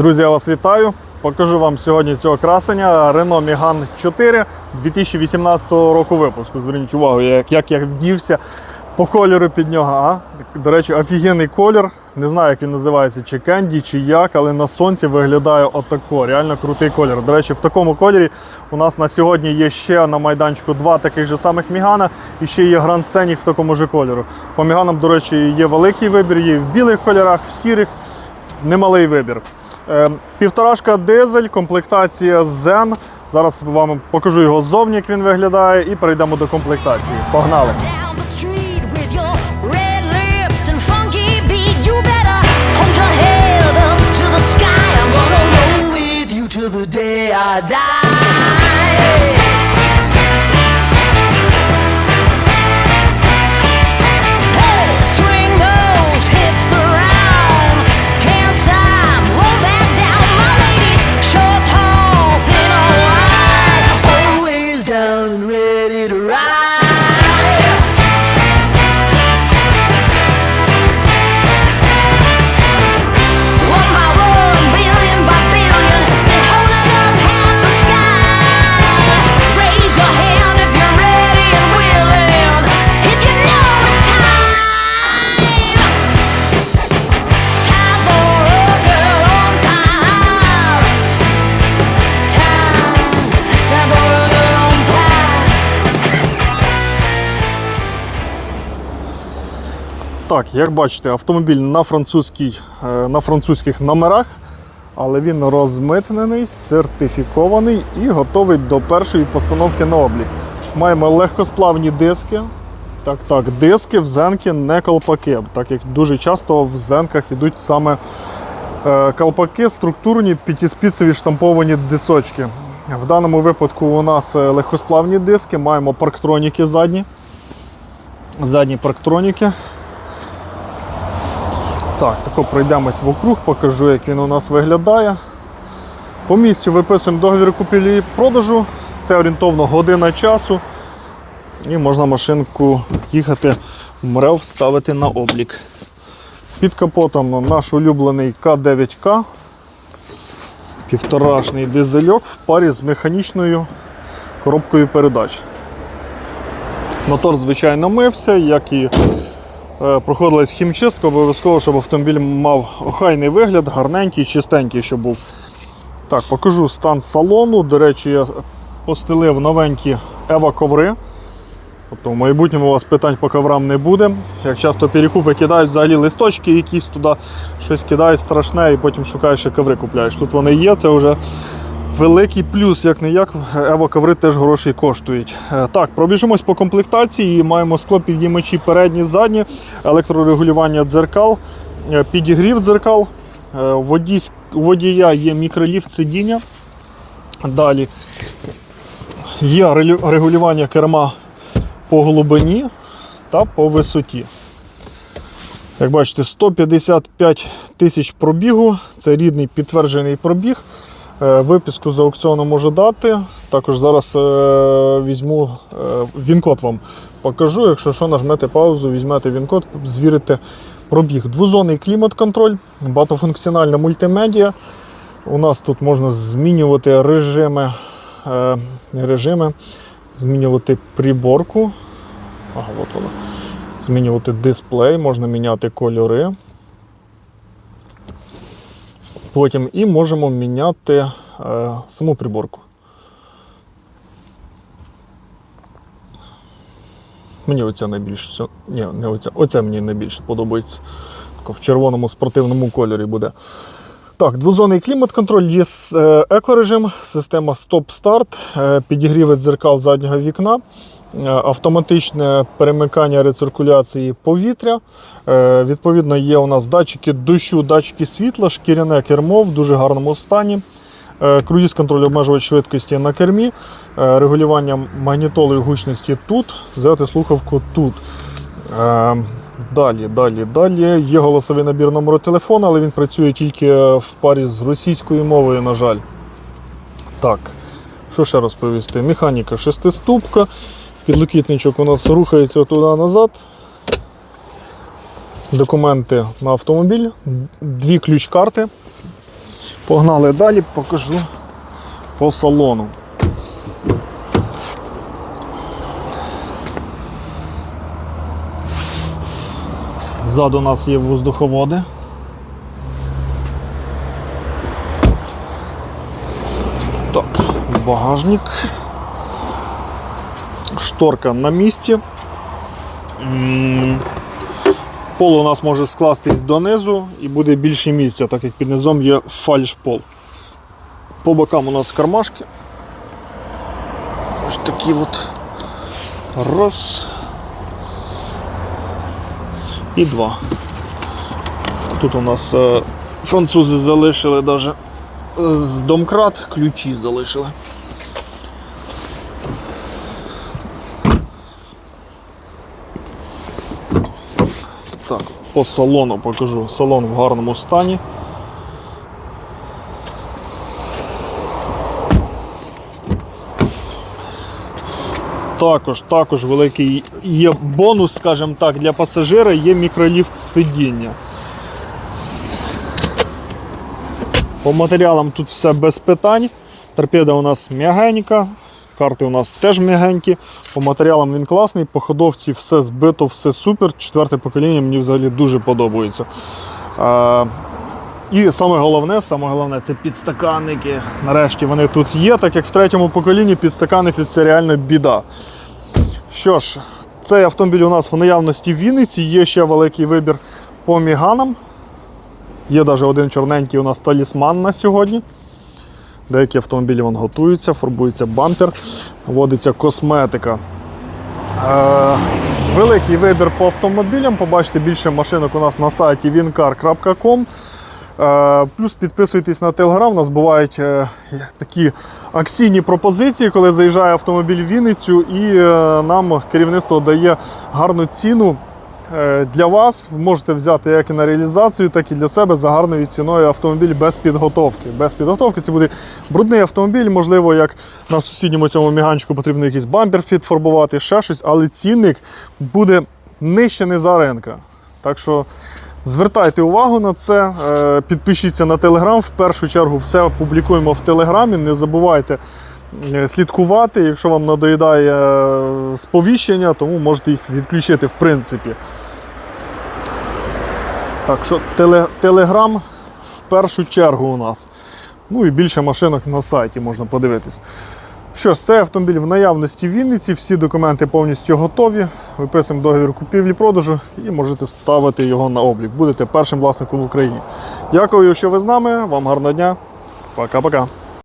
Друзі, я вас вітаю. Покажу вам сьогодні цього красення Renault Megane 4 2018 року випуску. Зверніть увагу, як, як я вдівся по кольору під нього. А? До речі, офігенний колір. Не знаю, як він називається, чи кенді, чи як, але на сонці виглядає отако. Реально крутий колір. До речі, в такому кольорі у нас на сьогодні є ще на майданчику два таких же самих Мігана і ще є Grand Scenic в такому ж кольору. По Міганам, до речі, є великий вибір, є і в білих кольорах, в сірих немалий вибір. Е, Півторашка дизель, комплектація Zen. Зараз вам покажу його ззовні, як він виглядає, і перейдемо до комплектації. Погнали! down Так, як бачите, автомобіль на, французькій, е, на французьких номерах, але він розмитнений, сертифікований і готовий до першої постановки на облік. Маємо легкосплавні диски. Так, так, диски в зенки не колпаки, так як дуже часто в зенках йдуть саме е, колпаки, структурні п'ятиспіцеві штамповані дисочки. В даному випадку у нас е, легкосплавні диски, маємо парктроніки задні. Задні парктроніки. Так, тако пройдемось вокруг, покажу, як він у нас виглядає. По місцю виписуємо договір купівлі продажу. Це орієнтовно година часу. І можна машинку їхати в МРЕВ ставити на облік. Під капотом наш улюблений К9К. Півторашний дизельок в парі з механічною коробкою передач. Мотор, звичайно, мився, як і проходилась хімчистка, обов'язково, щоб автомобіль мав охайний вигляд, гарненький, чистенький, щоб був. Так, покажу стан салону. До речі, я постелив новенькі Ева коври. Тобто в майбутньому у вас питань по коврам не буде. Як часто перекупи кидають взагалі листочки, якісь туди щось кидають страшне і потім шукаєш і коври купляєш. Тут вони є, це вже великий плюс, як не як. Ево коври теж гроші коштують. Е, Так, пробіжимось по комплектації. Маємо склопідіймачі передні, задні, електрорегулювання дзеркал, е, підігрів дзеркал. Е, У водія є мікроліфт сидіння. Далі є регулювання керма по глибині та по висоті. Як бачите, 155 тисяч пробігу. Це рідний підтверджений пробіг. Е, Виписку з аукціону можу дати. Також зараз е, візьму е, він-код вам покажу. Якщо що, нажмете паузу, візьмете він-код, звірите пробіг. Двозонний клімат-контроль, багатофункціональна мультимедіа. У нас тут можна змінювати режими, режими, змінювати приборку. Ага, от вона. Змінювати дисплей, можна міняти кольори. Потім і можемо міняти е, саму приборку. Мені оця найбільше. Ні, не оця. Оця мені найбільше подобається. В червоному спортивному кольорі буде. Так, двозонний клімат-контроль, є е, екорежим, система стоп-старт, е, підігрівець дзеркал заднього вікна, е, автоматичне перемикання рециркуляції повітря. Відповідно, є у нас датчики дощу, датчики світла, шкіряне кермо в дуже гарному стані. Круїз контроль обмежувач швидкості на кермі, регулювання магнітоли гучності тут, взяти слухавку тут. Е, Далі, далі, далі. Є голосовий набір номеру телефону, але він працює тільки в парі з російською мовою, на жаль. Так, що ще розповісти? Механіка шестиступка. Підлокітничок у нас рухається туди-назад. Документи на автомобіль, дві ключ-карти. Погнали далі, покажу по салону. Ззаду у нас є воздуховоди. Так, багажник. Шторка на місці. Пол у нас може скластись донизу і буде більше місця, так як під низом є фальшпол. По бокам у нас кармашки. Ось такі от. Раз. І два. Тут у нас е, французи залишили навіть з домкрат ключі залишили. Так, по салону покажу. Салон в гарному стані. Також, також великий є бонус, скажімо так, для пасажира є мікроліфт сидіння. По матеріалам тут все без питань. Торпеда у нас м'ягенька, карти у нас теж м'ягенькі. По матеріалам він класний, по ходовці все збито, все супер. Четверте покоління мені взагалі дуже подобається. І саме головне, саме головне це підстаканники. Нарешті вони тут є, так як в третьому поколінні підстаканники це реально біда. Що ж, цей автомобіль у нас в наявності в Вінниці, є ще великий вибір по міганам. Є навіть один чорненький у нас талісман на сьогодні. Деякі автомобілі вон готуються, фарбується бампер, вводиться косметика. Е, великий вибір по автомобілям. Побачите більше машинок у нас на сайті wincar.com. Е, Плюс підписуйтесь на телеграм. У нас бувають е, такі акційні пропозиції, коли заїжджає автомобіль в Вінницю, і е, нам керівництво дає гарну ціну для вас. Ви можете взяти як і на реалізацію, так і для себе за гарною ціною автомобіль без підготовки. Без підготовки це буде брудний автомобіль, можливо, як на сусідньому цьому міганчику потрібно якийсь бампер підфарбувати, ще щось, але цінник буде нижче не за ринка. Так що Звертайте увагу на це, е, підпишіться на телеграм. В першу чергу все публікуємо в телеграмі. Не забувайте е, слідкувати. Якщо вам надоїдає е, сповіщення, тому можете їх відключити в принципі. Так що теле, телеграм в першу чергу у нас. Ну і більше машинок на сайті можна подивитись. Що ж, цей автомобіль в наявності в Вінниці, всі документи повністю готові. Виписуємо договір купівлі-продажу і можете ставити його на облік. Будете першим власником в Україні. Дякую, що ви з нами. Вам гарного дня. Пока-пока.